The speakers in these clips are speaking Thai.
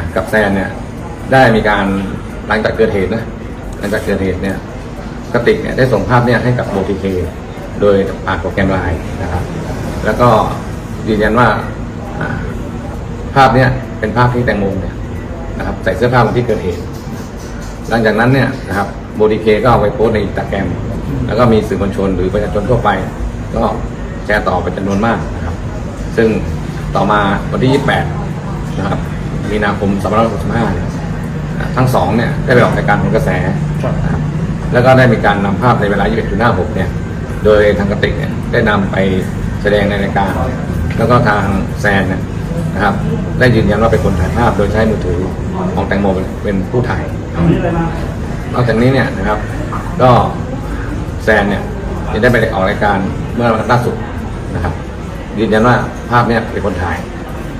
นะกับแซนเนี่ยได้มีการหลังจากเกิดเหตุนะหลังจากเกิดเหตุเนี่ยกติกเนี่ยได้ส่งภาพเนี่ยให้กับโบทีเคโดยผ่านโปรแกรมไลน์นะครับ แล้วก็ยืนยันว่าภาพเนี่ยเป็นภาพที่แตงโมเนี่ยนะครับใส่เสื้อผ้าวันที่เกิดเหตุ หลังจากนั้นเนี่ยนะครับโบดีเคก็เอาไปโพสในอินสตาแกรมแล้วก็มีสื่อมวลชนหรือประชาชนทั่วไป ก็แชร์ต่อเป็นจำนวนมากนะครับ ซึ่งต่อมาวันที่ 28 นะครับ มีนาคม2565เนี่ยอ่าทั้งสองเนี่ยได้ไปออกรายการผลกระแสนะครับแล้วก็ได้มีการนำภาพในเวลา 21.56 เนี่ย โดยทางกติกเนี่ยได้นำไปแสดงในรายการ แล้วก็ทางแซนเนี่ยนะครับ ได้ยืนยันว่าเป็นคนถ่ายภาพโดยใช้มือถือของแตงโมเป็นเป็นผู้ถ่ายนอกจากนี้เนี่ยนะครับ ก็แซนเนี่ยจะได้ไปออกรายการเมื่อวันล่าสุดนะครับ ยืนยันว่าภาพเนี่ยเป็นคนถ่าย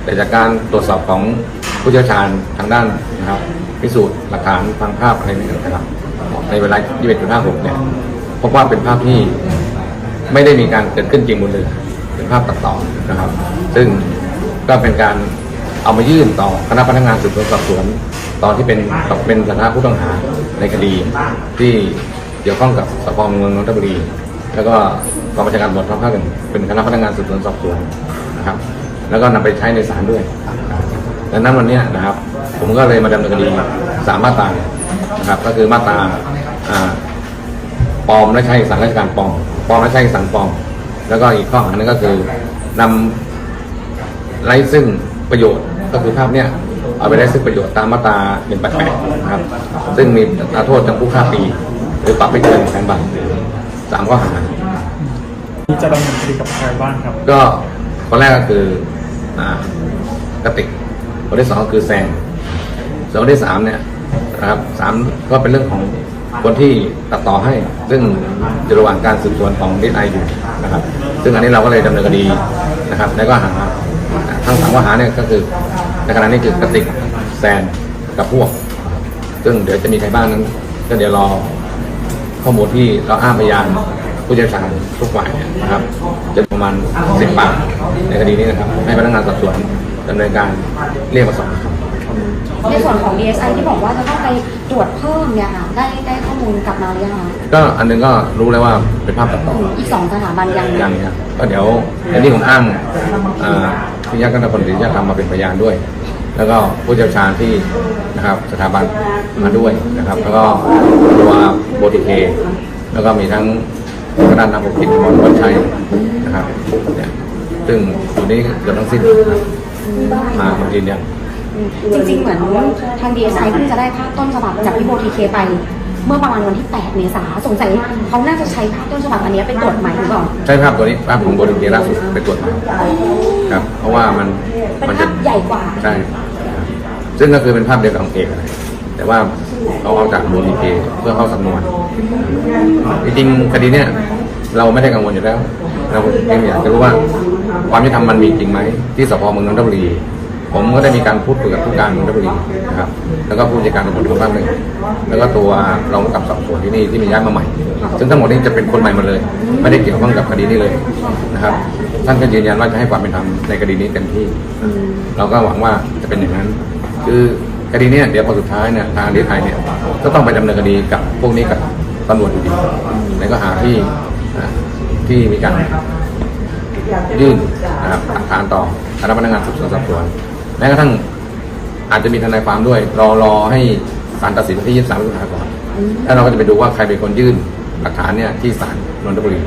แต่จากการตรวจสอบของ ผู้เชี่ยวชาญทางด้านนะครับพิสูจน์หลักฐานทางภาพอะไรนี่นะครับในเวลา 21.56 เนี่ยพบว่าเป็นภาพที่ไม่ได้มีการเกิดขึ้นจริงบนเรือเป็นภาพตัดต่อนะครับ ซึ่งก็เป็นการเอามายื่นต่อคณะพนักงานสืบสวนสอบสวนตอนที่เป็นตกเป็นสถานะผู้ต้องหาในคดีที่เกี่ยวข้องกับสพเมืองนนทบุรี แล้วก็กองบัญชาการตำรวจภาคหนึ่งเป็นคณะพนักงานสืบสวนสอบสวนนะครับ แล้วก็นำไปใช้ในศาลด้วย ดังนั้นวันเนี้ยนะครับ ผมก็เลยมาดำเนินคดีสามมาตรานะครับ ก็คือมาตราอ่าปลอมและใช้เอกสารราชการปลอมปลอมและใช้เอกสารปลอม แล้วก็อีกข้อหาหนึงก็คือนำไร้ซึ่งประโยชน์ก็คือภาพเนี้ยเอาไปได้ซึ่งประโยชน์ตามมาตรา188นะครับ ซึ่งมีอัตราโทษจำคุก5ปี หรือปรับไม่เกินแสนบาทสามข้อหาที่จะดำเนินคดีกับใครบ้างครับ ก็คนแรกก็คืออ่ากติก คนที่สองก็คือแซงส่วนคนที่สามเนี่ยนะครับสามก็เป็นเรื่องของคนที่ตัดต่อให้ ซึ่งอยู่ระหว่างการสืบสวนของดีไออยู่นะครับ ซึ่งอันนี้เราก็เลยดำเนินคดีนะครับแล้วก็หาทั้งสามข้อหาเนี่ยก็คือในขณะนี้คือกระติกแซนกับพวก ซึ่งเดี๋ยวจะมีใครบ้างนั้นก็เดี๋ยวรอข้อมูลที่เราอ้างพยานผู้เชี่ยวชาญทุกฝ่ายนะครับจะประมาณสิบปากในคดีนี้นะครับ ให้พนักงานสอบสวน ดำเนินการเรียกมาสอบครับในส่วนของ DSI ที่บอกว่าจะต้องไปตรวจเพิ่มเนี่ยค่ะได้ได้ข้อมูลกลับมาหรือยังคะก็อันหนึงก็รู้แล้วว่าเป็นภาพตัดต่ออีกสองสถาบันยังยังครับก็เดี๋ยวในที่ผมอ้างอ่าพิยักษ์กันตพลศิริยธรรมมาเป็นพยานด้วย แล้วก็ผู้เชี่ยวชาญที่นะครับสถาบันมาด้วยนะครับ แล้วก็ตัวโบทีเคแล้วก็มีทั้งกระดานนำปกปิดมอนวัชชัยนะครับเนี่ยซึ่งอยู่นี้เกือบทั้งสิ้นนะครับ มามายืนยันจริงๆ เหมือนทาง DSI เพิ่งจะได้ภาพต้นฉบับจากพี่โบทีเคไป เมื่อประมาณวันที่ 8 เมษาสงสัยเขาน่าจะใช้ภาพต้นฉบับอันเนี้ยไปตรวจใหม่หรือเปล่าใช้ภาพตัวนี้ภาพของโบทีเคล่าสุดไปตรวจมาครับเพราะว่ามันเป็นมันภาจะพใหญ่กว่าใช่ครับซึ่งก็คือเป็นภาพเดียวกับของเอกอะไรแต่ว่าเราเอาจากโบทีเคเพื่อเข้าสำนวนจริงๆคดีเนี้ยเราไม่ได้กังวลอยู่แล้ว เราเพียงอยากจะรู้ว่า ความยุติธรรมมันมีจริงไหมที่สพเมืองนนทบุรี ผมก็ได้มีการพูดคุยกับผู้การนนทบุรีนะครับแล้วก็ผู้จัดการตำรวจทางภาคหนึ่งแล้วก็ตัวรองกับสอบสวนที่นี่ที่มีย้ายมาใหม่ ซึ่งทั้งหมดนี้จะเป็นคนใหม่หมดเลย ไม่ได้เกี่ยวข้องกับคดีนี้เลยนะครับ ท่านก็ยืนยันว่าจะให้ความเป็นธรรมในคดีนี้เต็มที่ เราก็หวังว่าจะเป็นอย่างนั้น คือคดีนี้เดี๋ยวพอสุดท้ายเนี่ยทางดีไทยเนี่ยก็ต้องไปดำเนินคดีกับพวกนี้กับตำรวจอยู่ดีในข้อหาที่ที่มีการ ยื่นนะครับหลักฐานต่อคณะพนักงานสืบสวนสอบสวนแม้กระทั่งอาจจะมีทนายความด้วย รอรอให้ศาลตัดสินวันที่ 23พฤษภาคมแล้วเราก็จะไปดูว่าใครเป็นคนยื่นหลักฐานเนี่ยที่ศาลนนทบุรี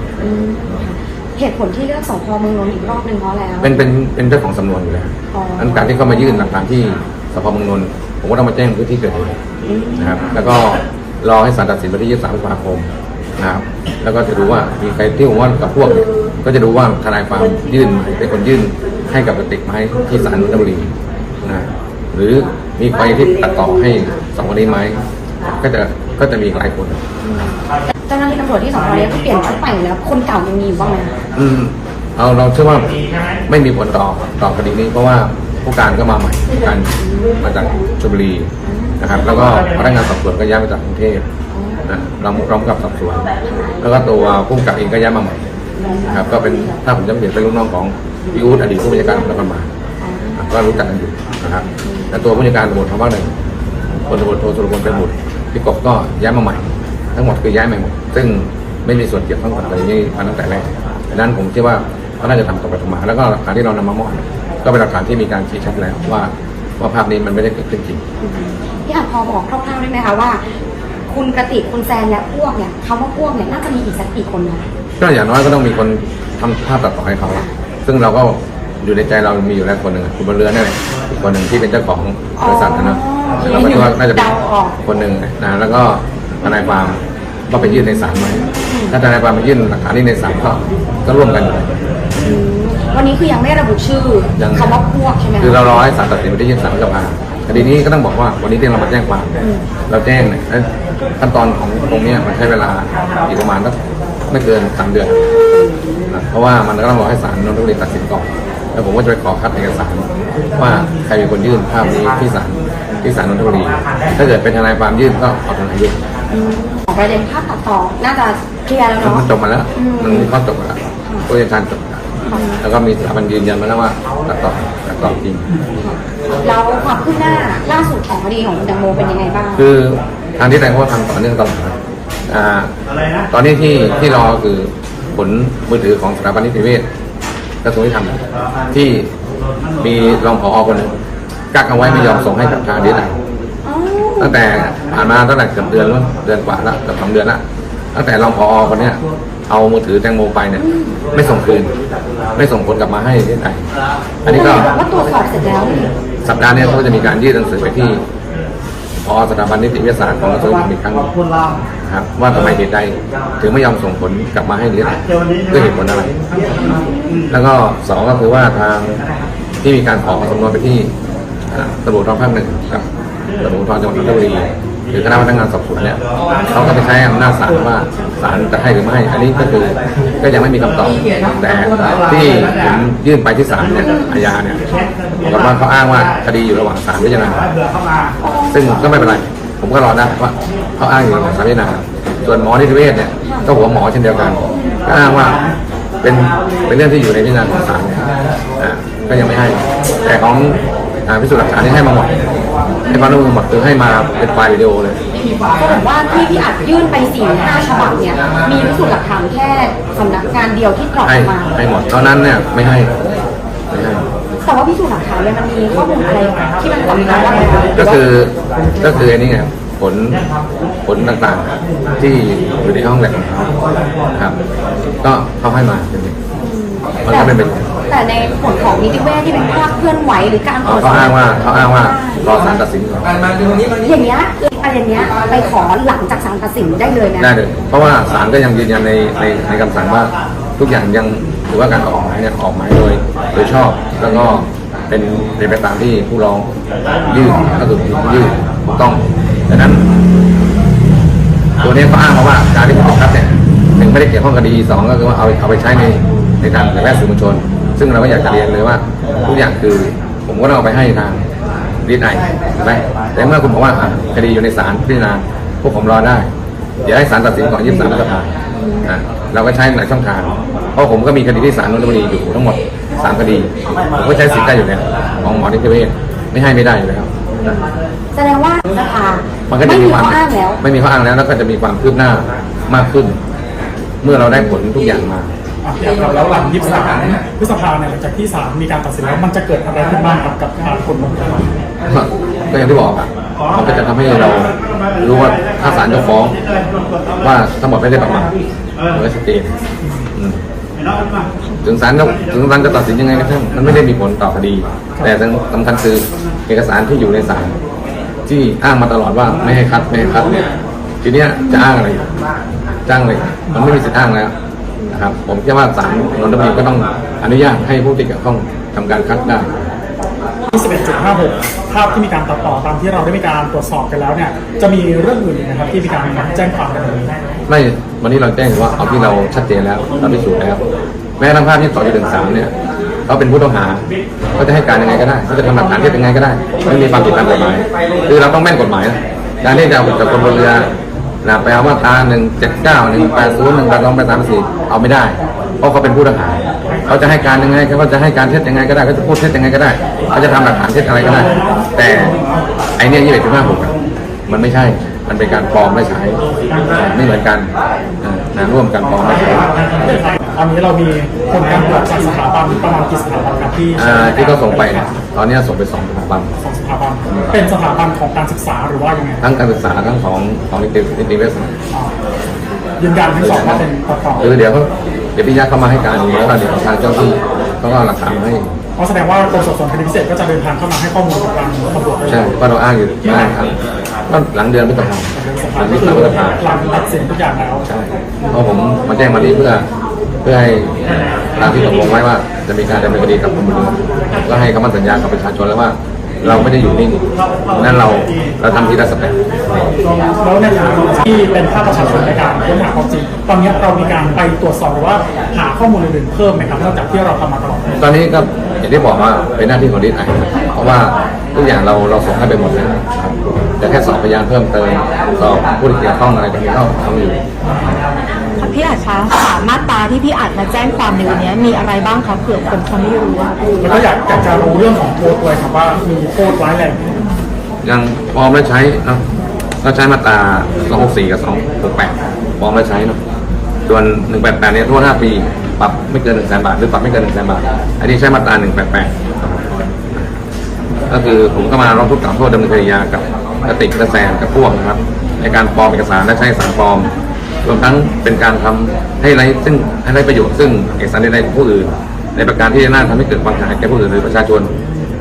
เหตุผลที่เลือกสพเมืองนนท์อีกรอบหนึ่งเพราะอะไรคะเป็นเป็นเป็นเจ้าของสำนวนอยู่แล้วอ๋อนั้นการที่เขามายื่นหลักฐานที่สพเมืองนนท์ผมก็ต้องมาแจ้งพื้นที่เกิดเหตุนะครับ แล้วก็รอให้ศาลตัดสินวันที่ 23พฤษภาคมนะครับ แล้วก็จะดูว่ามีใครที่ผมว่ากับพวกเนี่ย ก็จะดูว่าทนายความยื่นไหมเป็นคนยื่นให้กับกติกไหมที่ศาลนนทบุรีนะหรือมีใครที่ตัดต่อให้สองคนนี้ไหมก็จะก็จะมีอีกหลายคนเจ้าหน้าที่ตำรวจที่สพเนี้ก็เปลี่ยนชุดใหม่แล้วคนเก่ายังมีอยู่บ้างไหมคะอืมเอาเราเชื่อว่าไม่มีผลต่อต่อคดีนี้ เพราะว่าผู้การก็มาใหม่ผู้การมาจากชลบุรีนะครับ แล้วก็พนักงานสอบสวนก็ย้ายมาจากกรุงเทพนะเราพร้อมกับสอบสวน แล้วก็ตัวผู้กำกับเองก็ย้ายมาใหม่ นะครับก็เป็นถ้าผมจำเป็นเป็นลูกน้องของพี่อู๊ดอดีตผู้บัญชาการตำรวจนครบาลก็รู้จักกันอยู่นะครับและตัวผู้จัดการตำรวจทางภาคหนึ่งพลตำรวจโทสุรพลเป็นบุตรพี่กบก็ย้ายมาใหม่ ทั้งหมดคือย้ายใหม่หมดซึ่งไม่มีส่วนเกี่ยวข้องกับคดีนี้มาตั้งแต่แรกดังนั้นผมคิดว่าเขาน่าจะทำตรงไปตรงมา แล้วก็หลักฐานที่เรานำมามอบก็เป็นหลักฐานที่มีการชี้ชัดแล้วว่าว่าภาพนี้มันไม่ได้เกิดขึ้นจริงพี่อาจพอบอกคร่าวๆได้ไหมคะว่า คุณกระติกคุณแซนและพวกเนี่ยคำว่าพวกเนี่ยน่าจะมีอีกสักกี่คนนะ ก็อย่างน้อยก็ต้องมีคนทำภาพตัดต่อให้เขา ซึ่งเราก็อยู่ในใจเรามีอยู่แล้วคนหนึ่งคุณบนเรือนั่นแหละอีกคนหนึ่งที่เป็นเจ้าของบริษัทนะเนอะเราก็คิดว่าน่าจะเป็นคนหนึ่งนะแล้วก็ทนายความก็ไปยื่นในศาลไหมถ้าทนายความไปยื่นหลักฐานนี้ในศาลก็ก็ร่วมกันอยู่อืมวันนี้คือยังไม่ระบุชื่อยัง คำว่าพวกใช่ไหมะ คือเรารอให้ศาลตัดสินวันที่ยี่สิบสามพฤษภาคดีนี้ก็ต้องบอกว่าวันนี้ที่เรามาแจ้งความเนี่ยเราแจ้งเนี่ยเอ้ยขั้นตอนของตรงเนี้ยมันใช้เวลาอีกประมาณสัก ไม่เกินสามเดือนนะเพราะว่ามันก็ต้องรอให้ศาลนนทบุรีตัดสินก่อน แล้วผมก็จะไปขอคัดเอกสารว่าใครเป็นคนยื่นภาพนี้ที่ศาลที่ศาลนนทบุรี ถ้าเกิดเป็นทนายความยื่นก็เอาทนายยื่นอืมของประเด็นภาพตัดต่อ น่าจะเคลียร์แล้วเนาะมันจบมาแล้วอืมมันมีข้อจบมาแล้วผู้จัดการจบมาแล้วแล้วก็มีสถาบันยืนยันมาแล้วว่าตัดต่อตัดต่อจริงแล้วความคืบหน้าล่าสุดของคดีของคุณแตงโมเป็นยังไงบ้าง คือทางที่แต่งก็ทำต่อเนื่องตลอดนะ อ่าตอนนี้ที่ที่รอคือผลมือถือของสถาบันนิติเวชกระทรวงยุติธรรมที่มีรองผอคนหนึ่งกักเอาไว้ไม่ยอมส่งให้กับทางดีไออ๋อตั้งแต่ผ่านมาตั้งแต่เกือบเดือนแล้วเดือนกว่าแล้วเกือบสองเดือนละตั้งแต่รองผอคนเนี้ยเอามือถือแตงโมไปเนี่ย ไม่ส่งคืน ไม่ส่งผลกลับมาให้ดีไออันนี้ก็แต่ว่าตรวจสอบเสร็จแล้วนี่สัปดาห์เนี้ยเขาจะมีการยื่นหนังสือไปที่ พอสถาบันนิติวิทยาศาสตร์ของกระทรวงยุติธรรมอีกครั้งหนึ่งครับว่าทำไมเหตุใดถึงไม่ยอมส่งผลกลับมาให้เรียนด้วยเหตุผลอะไร แล้วก็สองก็คือว่าทางที่มีการขอสำนวนไปที่อ่าตำรวจท้องภาคหนึ่งกับตำรวจท้องจังหวัดนนทบุรี หรือคณะพนักงานสอบสวนเนี่ยเขาก็ไปใช้อำนาจศาลว่าศาลจะให้หรือไม่อันนี้ก็คือก็ยังไม่มีคำตอบแต่ที่ผมยื่นไปที่ศาลเนี่ยอาญาเนี่ยบอกว่าเขาอ้างว่าคดีอยู่ระหว่างศาลพิจารณาซึ่งก็ไม่เป็นไรผมก็รอได้ว่าเขาอ้างอยู่ระหว่างศาลพิจารณาส่วนหมอนิติเวชเนี่ยก็หัวหมอเช่นเดียวกันก็อ้างว่าเป็นเป็นเรื่องที่อยู่ในพิจารณาของศาลเนี่ยอ่าก็ยังไม่ให้ แต่ของพิสูจน์หลักฐานนี่ให้มาหมด ให้ความร่วมมือหมดคือให้มาเป็นไฟล์วิดีโอเลยแสดงว่าที่พี่อัดยื่นไปสี่ห้าฉบับเนี่ยมีพิสูจน์หลักฐานแค่สำนักงานเดียวที่กรอกให้มา ให้หมดเท่านั้นเนี่ยไม่ให้ไม่ให้ แต่ว่าพิสูจน์หลักฐานเนี่ยมันมีข้อมูลอะไรที่มันสำคัญว่าก็คือก็คืออันนี้ไงผลผลต่างๆที่อยู่ในห้องแลบของเขาครับ ก็เขาให้มาเป็นอย่างนี้มันก็เป็นไปแต่ในผลของนิติเวชที่เป็นภาพเคลื่อนไหวหรือการตรวจสเขาอบ อ้างว่าเขาอ้างว่า รอศาลตัดสินก่อนอย่างเงี้ยคือประเด็นเนี้ยไปขอหลังจากศาลตัดสินได้เลยนะได้เลย เพราะว่าศาลก็ยังยืนยันในในในคำสั่งว่าทุกอย่างยังถือว่าการออกหมายเนี่ยออกหมายโดยโดยชอบแล้วก็เป็นเป็นไปตามที่ผู้ร้องยื่นก็คือผู้ยื่นถูกต้องดังนั้น ตัวนี้เขาอ้างมาว่าการที่ผมครับเนี่ยถึงไม่ได้เกี่ยวข้องคดีสองก็คือว่าเอาเอาไปใช้ในในการเผยแพร่สื่อมวลชน ซึ่งเราก็อยากจะเรียนเลยว่า ทุกอย่างคือผมก็ต้องเอาไปให้ทาง ดีไอถูกไหมแต่เมื่อคุณบอกว่าอะคดีอยู่ในศาลพิจารณาพวกผมรอได้ เดี๋ยวให้ศาลตัดสินก่อน23พฤษภาอะเราก็ใช้หลายช่องทาง เพราะผมก็มีคดีที่ศาลนนทบุรีอยู่ทั้งหมดสามคดีผมก็ใช้สิทธิ์ได้อยู่แล้วของหมอนิติเวชไม่ให้ไม่ได้อยู่แล้วนะแสดงว่าสภามันก็จะไม่มีมีความข้ออ้างแล้วไม่มีข้ออ้างแล้วแล้วก็จะมีความคืบหน้ามากขึ้น เมื่อเราได้ผลทุกอย่างมาอะครับ แล้วหลังยี่สิบสามพฤษภาเนี่ยหลังจากที่ศาลมีการตัดสินแล้วมันจะเกิดอะไรขึ้นบ้างครับกับทางคนบนเรือก็ก็อย่างที่บอกอะมันก็จะทำให้เรารู้ว่าถ้าศาลจะฟ้อง ว่าทั้งหมดไม่ได้ประมาทมันก็ชัดเจนอืมถึงศาลจะถึงศาลจะตัดสินยังไงก็ช่างมันไม่ได้มีผลต่อคดี แต่สำคัญคือเอกสารที่อยู่ในศาลที่อ้างมาตลอดว่าไม่ให้คัดไม่ให้คัดเนี่ยทีเนี้ยจะอ้างอะไรจ้างเลย มันไม่มีสิทธิ์อ้างแล้ว นะครับ ผมคิดว่าศาลนนทบุรีก็ต้องอนุญาตให้ผู้ที่เกี่ยวข้องทำการคัดได้ 21.56 ภาพที่มีการตัดต่อตามที่เราได้มีการตรวจสอบกันแล้วเนี่ย จะมีเรื่องอื่นอีกนะครับที่มีการแจ้งความกันตรงนี้ไม่วันนี้เราแจ้งว่าเอาที่เราชัดเจนแล้วเราพิสูจน์แล้ว แม้กระทั่งภาพที่ต่ออยู่ถึงสามเนี่ยเขาเป็นผู้ต้องหาเขาจะให้การยังไงก็ได้เขาจะทำหลักฐานเท็จยังไงก็ได้ไม่มีความผิดตามกฎหมาย คือเราต้องแม่นกฎหมายนะการที่จะเอากับคนบนเรือนะไปเอามาตราหนึ่งเจ็ดเก้าหนึ่งแปดศูนย์หนึ่งแปดสองแปดสามสี่ เอาไม่ได้ เพราะเขาเป็นผู้ต้องหาเขาจะให้การยังไงเขาจะให้การเท็จยังไงก็ได้เขาจะพูดเท็จยังไงก็ได้เขาจะทำหลักฐานเท็จอะไรก็ได้ แต่ไอเนี้ยยี่สิบจุดห้าหกมันไม่ใช่ มันเป็นการปลอมไม่ใช้ไม่เหมือนกันเออนะร่วมกันปลอมไม่ใช้ตอนนี้เรามีผลการตรวจจากสถาบันประมาณกี่สถาบันครับที่อ่าที่เขาส่งไปเนี่ยตอนนี้ส่งไปสองสถาบันสองสถาบัน เป็นสถาบันของการศึกษาหรือว่ายังไงทั้งการศึกษาทั้งของของนิตินิติเวชศาสตร์อ่า ยืนยันทั้งสองว่าเป็นประกอบคือเดี๋ยวเขาเดี๋ยวพี่ยักษ์เข้ามาให้การแล้วก็เดี๋ยวทางเจ้าที่เขาก็เอาหลักฐานมาให้ เพราะแสดงว่ากรมสอบสวนคดีพิเศษก็จะเดินทางเข้ามาให้ข้อมูลกับทางตำรวจด้วยใช่ว่าเราอ้างอยู่ได้ครับก็หลังเดือนพฤษภาหลังก็ที่คืสามอพฤษภาหลังตัดสินทุกอย่างแล้ว ใช่เพราะผมมาแจ้งวันนี้เพื่อ เพื่อให้ตามที่ตกลงไว้ว่าจะมีการดำเนินคดีกับคนบนเรือก็ให้คำมั่นสัญญากับประชาชนแล้วว่า เราไม่ได้อยู่นิ่งนั่นเราเราทำทีละสเต็ปแล้วในฐานะที่เป็นภาคประชาชนในการค้นหาความจริงตอนนี้เรามีการไปตรวจสอบหรือว่าหาข้อมูลอื่นๆเพิ่มไหมครับนอกจากที่เราทำมาตลอดตอนนี้ก็อย่างที่บอกว่าเป็นหน้าที่ของดีไอเพราะว่าทุกอย่างเราเราส่งให้ไปหมดแล้วครับแต่แค่สอบพยานเพิ่มเติมสอบผู้ที่เกี่ยวข้องอะไรตรงนี้ก็ทำอยู่ พี่อาจคะสามมาตราที่พี่อาจมาแจ้งความในวันนี้มีอะไรบ้างคะเผื่อคนเขาไม่รู้อะแล้วก็อยากอยากจะรู้เรื่องของโทษด้วยครับว่ามีโทษร้ายแรงไหมยังปลอมและใช้เนาะก็ใช้มาตรา264 กับ 268ปลอมและใช้เนาะส่วน 188 เนี่ยโทษ 5 ปี ปรับไม่เกิน 1 0 0 0 0แบาท หรือปรับไม่เกิน 1 0 0 0 0แบาท อันนี้ใช้มาตรา 188 ก็คือผมก็มาร้องทุกข์กล่าวโทษดำเนินคดียากับกติกและแซนกับพวกนะครับ ในการปลอมเอกสารและใช้เอกสารปลอม รวมทั้งเป็นการทำให้ไรซึ่งให้ไรประโยชน์ซึ่งเอกสารใดๆของผู้อื่น ในประการที่จะน่าทำให้เกิดความเสียหายแก่ผู้อื่นหรือประชาชน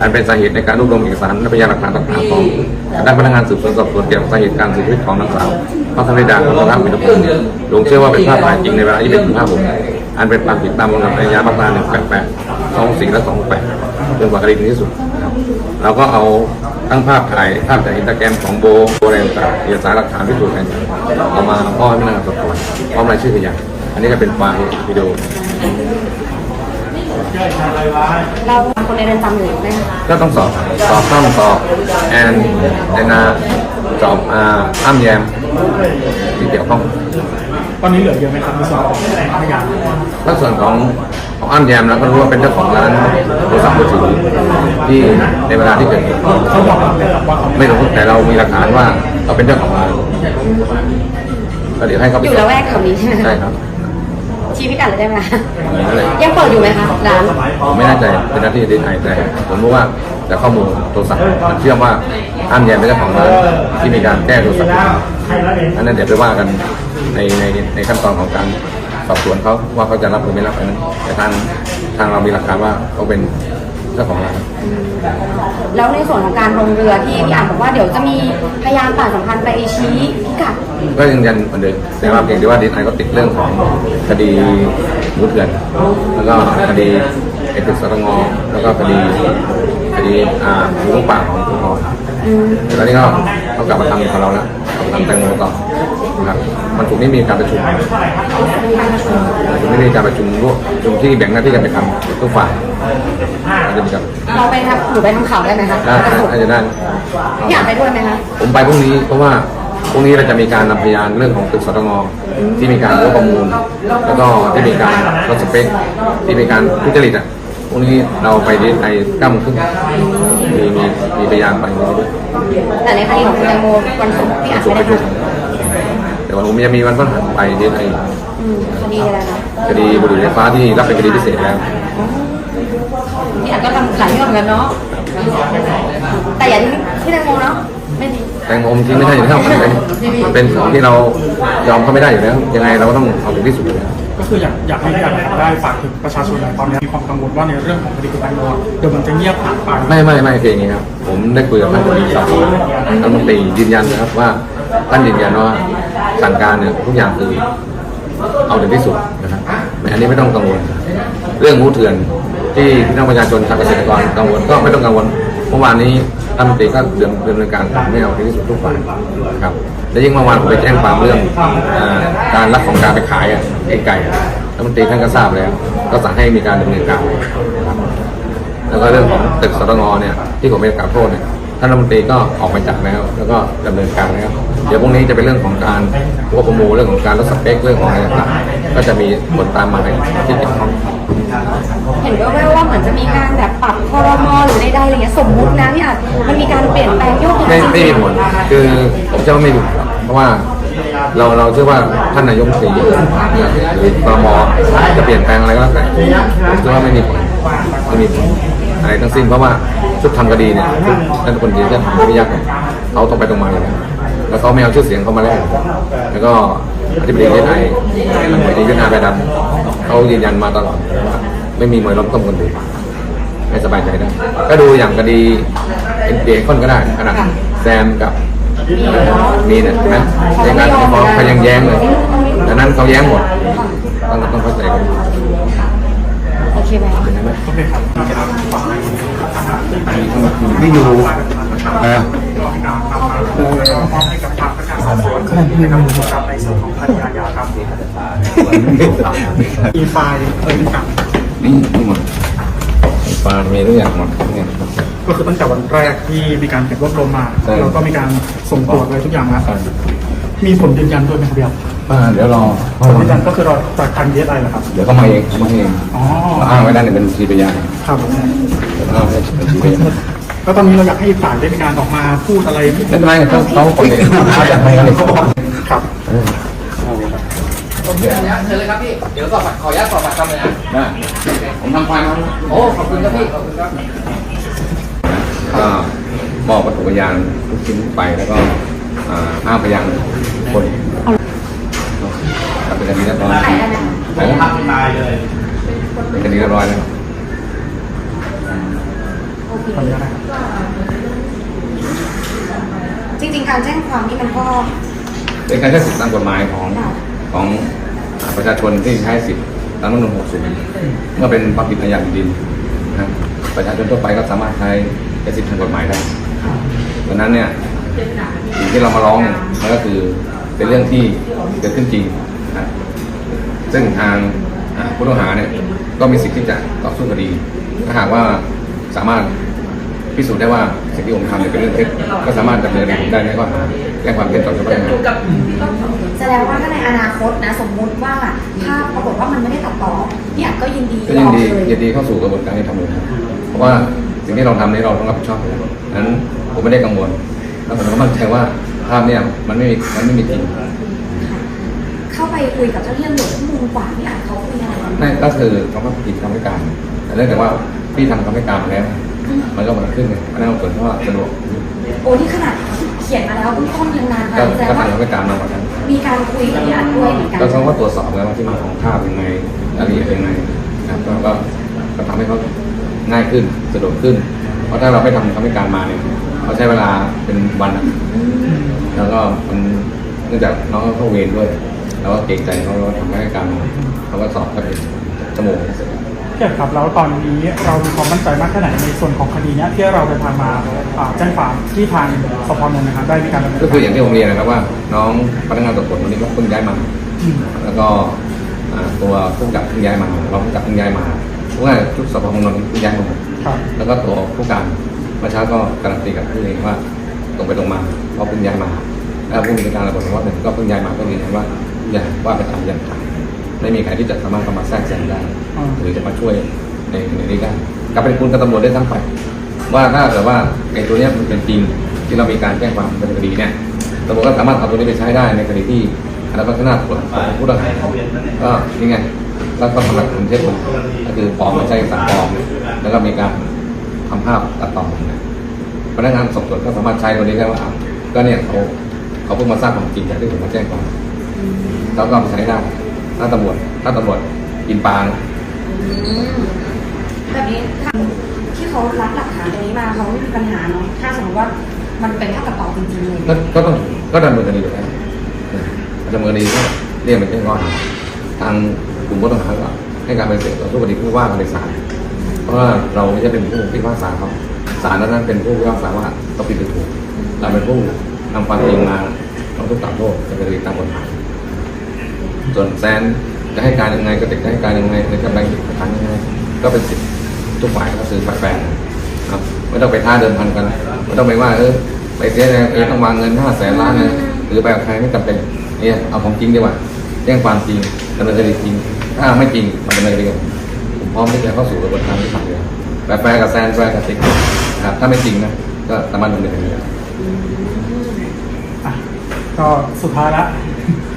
อันเป็นสาเหตุในการรวบรวมเอกสารและพยานหลักฐานต่างๆของด้านพนักงานสืบสวนสอบสวนเกี่ยวกับสาเหตุการเสียชีวิตของนางสาวพระธริดาของพระมิตรพงศ์ลงเชื่อว่าเป็นภาพถ่ายจริงในเวลา21 5 6อันเป็นความผิดตามประมวลกฎหมายอาญามาตรา188 24และ 28จนกว่าคดีถึงที่สุดเราก็เอา ทั้งภาพถ่ายภาพจากอินสตาแกรมของโบโบแรงต่างเอกสารหลักฐานพิสูจน์กันเอามาพ่อให้พนักงานสอบสวนพร้อมรายชื่อพยานอันนี้ก็เป็นไฟล์วิดีโอเราคนในเรือนจำอยู่ไหมคะก็ต้องสอบสอบต้อมสอบแอนแอนนาสอบอ่าอ้ำแยมที่เกี่ยวข้องตอนนี้เหลือเยอะไหมครับในส่วนของพยานถ้าส่วนของ ของอ้ำแยมแล้วก็รู้ว่าเป็นเจ้าของร้านโทรศัพท์มือถือที่ในเวลาที่เกิดเหตุเขายอมรับไหมครับว่าเขาไม่รู้แต่เรามีหลักฐานว่าเขาเป็นเจ้าของร้านก็เดี๋ยวให้เขาไปอยู่ละแวกแถวนี้ใช่ไหมคะใช่ครับชี้พิกัดเลยได้ไหมคะนั่นเลยยังเปิดอยู่ไหมคะร้านผมไม่แน่ใจเป็นหน้าที่ดีไอแต่ผมรู้ว่าจากข้อมูลโทรศัพท์มันเชื่อมว่าอ้ำแยมเป็นเจ้าของร้านที่มีการแก้โทรศัพท์อันนั้นเดี๋ยวไปว่ากันในในในขั้นตอนของการ สอบสวนเขาว่าเขาจะรับหรือไม่รับอันนั้นแต่ทางทางเรามีหลักฐานว่าเขาเป็นเจ้าของร้านแล้วในส่วนของการลงเรือที่พี่อ่านบอกว่าเดี๋ยวจะมีพยานปากสำคัญไปชี้พิกัดก็ยังยันเหมือนเดิมแต่ว่าเพียงแต่ว่าดีไอก็ติดเรื่องของคดีหมูเถื่อนแล้วก็คดีเอติกสตงแล้วก็คดีคดีอ่าหมูป่าของคุณพ่อแต่ตอนนี้ก็เขากลับมาทำของเราแล้วทำแตงโมต่อนะครับ มันถูกนี้มีการประชุมมันไม่มีการประชุมร่วมประชุมที่แบ่งหน้าที่กันไปทำทุกฝ่ายมันจะมีการเราไปทำหรือไปทำข่าวได้ไหมคะได้ได้จะได้พี่อ่านไปด้วยไหมคะผมไปพรุ่งนี้เพราะว่าพรุ่งนี้เราจะมีการนำพยานเรื่องของตึกสตงที่มีการร่วมประมูล แล้วก็ที่มีการลดสเปคที่มีการทุจริตอะพรุ่งนี้เราไปดีไอเก้าโมงครึ่งมีมีมีพยานไปด้วยแต่ในคดีของคุณแตงโมวันศุกร์พี่อ่านส่งไม่ไปได้ชุมค่ะ แต่วันผมยังมีวันพฤหัสไปดีไออืมคดีอะไรคะคดีบุหรี่ไฟฟ้าที่รับเป็นคดีพิเศษแล้วพี่อ่านก็ทำหลายเรื่องเหมือนกันเนาะแต่อย่าทิ้งพี่แตงโมเนาะไม่ทิ้งแตงโมมทิ้งไม่ได้อยู่แล้วมันเป็นมันเป็นของที่เรายอมเขาไม่ได้อยู่แล้วยังไงเราก็ต้องเอาถึงที่สุดอยู่แล้ว ก็คืออยากอยากให้พี่อ่านได้ฝากถึงประชาชนหน่อยตอนนี้มีความกังวลว่าในเรื่องของคดีคุณแตงโมเดี๋ยวมันจะเงียบหายไป ไม่ไม่ไม่คืออย่างนี้ครับ ผมได้คุยกับท่านมีสอบสวนท่านมนตรียืนยันนะครับว่าท่านยืนยันว่า สั่งการเนี่ยทุกอย่างคือเอาถึงที่สุดนะครับไม่อันนี้ไม่ต้องกังวล เรื่องหมูเถื่อนที่พี่น้องประชาชนชาวเกษตรกรกังวลก็ไม่ต้องกังวลเมื่อวานนี้ท่านมนตรีก็เดินดำเนินการไม่เอาถึงที่สุดทุกฝ่ายนะครับและยิ่งเมื่อวานผมไปแจ้งความเรื่องการรับของการไปขายไอ้ไก่ท่านมนตรีท่านก็ทราบแล้ว ก็สั่งให้มีการดำเนินการนะครับแล้วก็เรื่องของตึกสตงเนี่ยที่ผมไปกล่าวโทษเนี่ย ทท่านรัฐมนตรีก็ออกหมายจับแล้ว แล้วก็ดำเนินการแล้ว เดี๋ยวพรุ่งนี้จะเป็นเรื่องของการควบคุมเรื่องของการลดสเปคเรื่องของอะไรต่างๆก็จะมีผลตามมาในที่เกี่ยวข้องเห็นแว่วๆว่าเหมือนจะมีการแบบปรับคอรมอหรือใดๆอะไรเงี้ยสมมุตินะพี่อาจมันมีการเปลี่ยนแปลงโยกย้ายไม่จริงๆไม่มีผลคือผมเชื่อว่าไม่มีผลหรอกเพราะว่าเราเราเชื่อว่าท่านนายกรัฐมนตรีหรือครมจะเปลี่ยนแปลงอะไรก็แล้วแต่ผมเชื่อว่าไม่มีผลไม่มีผลอะไรทั้งสิ้นเพราะว่า ชุดทำคดีเนี่ยท่านคนดีท่านไม่ยากเนี่ยเขาตรงไปตรงมาอยู่แล้วแล้วเขาไม่เอาชื่อเสียงเขามาแลกแล้วก็อธิบดีเอไอหน่วยนี้ยุทธนาไปดำเขายืนยันมาตลอดว่าไม่มีมวยล้มต้มคนดีไม่สบายใจได้ก็ดูอย่างคดีเอ็นเอคอนก็ได้ขนาดแซมกับมีเนี่ยเห็นไหมในการฟ้องเขายังแย้งเลยดังนั้นเขาแย้งหมดต้องต้องเข้าใจกันโอเคไหมเห็น ไหมโอเคครับไม่อยู่นะมีไฟล์เอ่ยกับนี่ทั้งหมดฟามีทุกอย่างหมดเนี่ยก็คือตั้งแต่วันแรกที่มีการเก็บรวบรวมมาใช่เราก็มีการส่งตรวจเลยทุกอย่างแล้ว มีผลยืนยันด้วยไหมครับพี่อาจอ่าเดี๋ยวรอผลยืนยันก็คือเราจากทางดีเอสไอเหรอครับ เดี๋ยวเขามาเองเขามาเองอ๋อเขาอ้างไว้ได้ในบัญชีพยานครับผมเดี๋ยวเขาเอาไปบัญชีพยานแล้วตอนนี้เราอยากให้อีกฝ่ายได้มีการออกมาพูดอะไรไม่เป็นไรเขาเขาคนเองเขาอยากให้กันเลยครับเชิญเลยครับพี่ เดี๋ยวสอบบัตรขออนุญาตสอบบัตรคำเลยนะได้ผมทำไฟล์มาโอ้ ขอบคุณครับพี่ ขอบคุณครับก็มอบวัตถุพยานทุกชิ้นไปแล้วก็อ่าห้ามพยาน คนครับเป็นคดีเรียบร้อยถ่ายได้ไหมไปแล้วเป็นคดีเรียบร้อยแล้วโอเคขออนุญาตนะครับจริงๆ การแจ้งความนี่มันก็เป็นการใช้สิทธิตามกฎหมายของของประชาชนที่ใช้สิทธิตามรัฐธรรมนูญ60เมื่อเป็นความผิดอาญาแผ่นดินนะประชาชนทั่วไปก็สามารถใช้ใช้สิทธิทางกฎหมายได้ดังนั้นเนี่ยสิ่งที่เรามาร้องเนี่ยมันก็คือ เป็นเรื่องที่เกิดขึ้นจริงนะครับซึ่งทางอ่าผู้ต้องหาเนี่ยก็มีสิทธิ์ที่จะต่อสู้คดี ถ้าหากว่าสามารถพิสูจน์ได้ว่าสิ่งที่ผมทำเนี่ยเป็นเรื่องเท็จก็สามารถดำเนินคดีได้ในข้อหาแจ้งความเท็จต่อเจ้าพนักงานแสดงว่าถ้าในอนาคตนะ สมมุติว่าถ้าปรากฏว่ามันไม่ได้ตัดต่อพี่อาจก็ยินดีก็ยินดียอมเลยยินดีเข้าสู่กระบวนการที่ทำเลยครับเพราะว่าสิ่งที่เราทำนี้เราต้องรับผิดชอบอยู่แล้วดังนั้นผมไม่ได้กังวลแล้วผมก็มั่นใจว่า ภาพเนี่ยมันไม่มีมันไม่มีจริงเข้าไปคุยกับเจ้าหน้าที่ตำรวจชั่วโมงกว่าพี่อาจเขาคุยอะไรกันนั่นก็คือคำว่าผิดคำให้การ แต่เนื่องจากว่าพี่ทำคำให้การมาแล้ว มันก็เหมือนขึ้นไงมันน่าเกิดเพราะว่าสะดวกโอ้นี่ขนาดเขียนมาแล้วเพิ่งต้นยังนานมาก็แสดก็งว่าทำคำให้การมาเหมือนกันมีการคุยกับพี่อาจด้วยเหมือนกันก็เขาก็ตรวจสอบแล้วว่าที่มาของภาพยังไงรายละเอียดยังไงนะครับก็ก็ก็ทำให้เขาง่ายขึ้นสะดวกขึ้น เพราะถ้าเราไม่ทำคำให้การมาเนี่ยเขาใช้เวลาเป็นวันอะ แล้วก็มันเนื่องจากน้องเขาเข้าเวรด้วย แล้วก็เกรงใจเขาแล้วก็ทำให้การเขาก็สอบก็เป็นชั่วโมงเสร็จพี่อาจครับแล้วตอนนี้เรามีความมั่นใจมากแค่ไหนในส่วนของคดีเนี้ยที่เราเดินทางมาอ่าแจ้งความที่ทางสพนนท์นะครับได้มีการดำเนินก็คืออย่างที่ผมเรียนนะครับว่า น้องพนักงานสอบสวนวันนี้ก็เพิ่งย้ายมาแล้วก็อ่าตัวผู้กำกับเพิ่งย้ายมารองผู้กำกับเพิ่งย้ายมาเพราะว่าชุดสพเมืองนนท์เพิ่งย้ายมาหมดครับแล้วก็ตัวผู้การเมื่อเช้าก็การันตีกับผู้เองว่า ตรงไปตรงมาเพราะเพิ่งย้ายมาแล้วผู้มีการระบุว่าหนึ่งก็เพิ่งย้ายมาก็ยืนยันว่าอย่างว่าไปตามอย่างต่างไม่มีใครที่จะสามารถเข้ามาแทรกแซงได้อืมหรือจะมาช่วยในในนี้ได้กลับเป็นคุณกับตำรวจได้ทั้งไปว่าถ้าเกิดว่าไอ้ตัวเนี้ยมันเป็นจริงที่เรามีการแจ้งความเป็นคดีเนี่ยตำรวจก็สามารถเอาตัวนี้ไปใช้ได้ในคดีที่คณะพัฒนาตรวจของผู้ต้องหาก็นี่ไงแล้วก็ทำหลักฐานเท็จก็คือปลอมไม่ใช่สารปลอมแล้วก็มีการทำภาพตัดต่อนะ พนักงานสอบสวนก็สามารถใช้ตัวนี้ได้ว่าอะก็เนี่ยเขาเขาเพิ่งมาทราบความจริงจากที่ผมมาแจ้งความแล้วก็เอาไปใช้ได้ถ้าตำรวจถ้าตำรวจกินปลานะ อืมแบบนี้ทางที่เขารับหลักฐานตรงนี้มาเขาไม่มีปัญหาเนาะถ้าสมมติว่ามันเป็นภาพตัดต่อจริงๆเลยก็ก็ต้องก็ดำเนินคดีอยู่แล้วดำเนินคดีก็เรียกเป็นแจ้งข้อหาทางกลุ่มผู้ต้องหาก็ให้การปฏิเสธต่อสู้คดีผู้ว่ากันในศาลเพราะว่าเราไม่ใช่เป็นผู้พิพากษาเขา ศาลนั้นเป็นผู้พิพากษาว่าต้องผิดหรือถูกเราเป็นผู้นำความจริงมาต้องทุกกล่าวโทษเป็นตามกฎหมายส่วนแซนจะให้การยังไงก็ติกจะให้การยังไงหรือจะแบ่งหลักฐานยังไงก็เป็นสิทธิทุกฝ่ายก็คือฝ่ายแฟนนะครับไม่ต้องไปท้าเดิมพันกันไม่ต้องไปว่าเออไปเสียเองต้องวางเงินห้าแสนล้านนะหรือไปกับใครไม่จำเป็นเนี่ยเอาของจริงดีกว่าแจ้งความจริงดำเนินคดีจริงถ้าไม่จริงมันดำเนินคดีกับผมพร้อมที่จะเข้าสู่กระบวนการยุติธรรมเลย แต่แฟร์กับแซนแฟร์กับติ๊กนะครับถ้าไม่จริงนะก็สามารถดำเนินคดีได้ อะก็สุดท้ายละ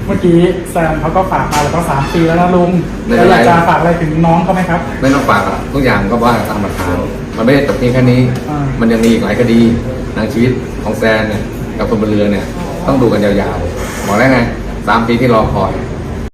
เมื่อกี้แซมเขาก็ฝากมาแล้วก็สามปีแล้วนะลุงไม่แล้เป็วนอไรยากจะฝากอะไรถึงน้องเขาไหมครับ ไม่ต้องฝากอะทุกอย่างก็ว่าตามหลักฐานมันไม่ได้จบเพียงแค่นี้ อ่ามั มันยังมีอีกหลายคดีทางชีวิตของแซนเนี่ยกับคนบนเรือเนี่ย ต้องดูกันยาวๆบอกแล้วไงสามปีที่รอคอย